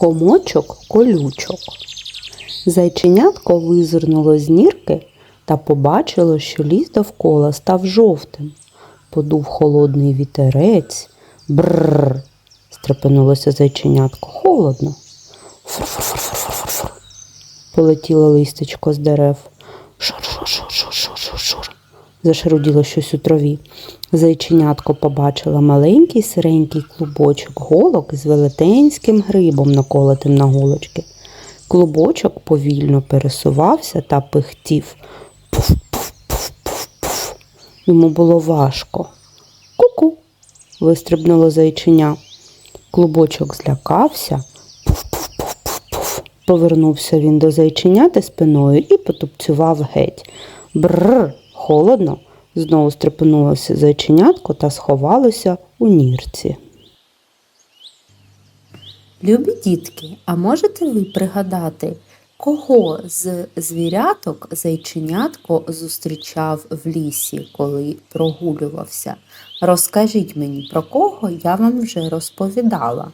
комочок колючок. Зайченятко визирнуло з нірки та побачило, що ліс довкола став жовтим. Подув холодний вітерець. Бррр. стрепенулося зайченятко. Холодно. Фур-фур-фур-фур-фур-фур. Полетіло листечко з дерев. Шур-шур-шур-шур-шур-шур. Зашаруділо щось у траві. Зайченятко побачила маленький сиренький клубочок голок з велетенським грибом, наколотим на голочки. Клубочок повільно пересувався та пихтів. Пуф-пуф-пуф-пуф-пуф. Йому було важко. Ку-ку. вистрибнуло зайченя. Клубочок злякався. Пуф-пуф-пуф-пуф. Повернувся він до зайченяти спиною і потупцював геть. Бррр, холодно. Знову стрепенулося зайченятко та сховалося у нірці. Любі дітки, а можете ви пригадати, кого з звіряток зайченятко зустрічав в лісі, коли прогулювався? Розкажіть мені, про кого я вам вже розповідала.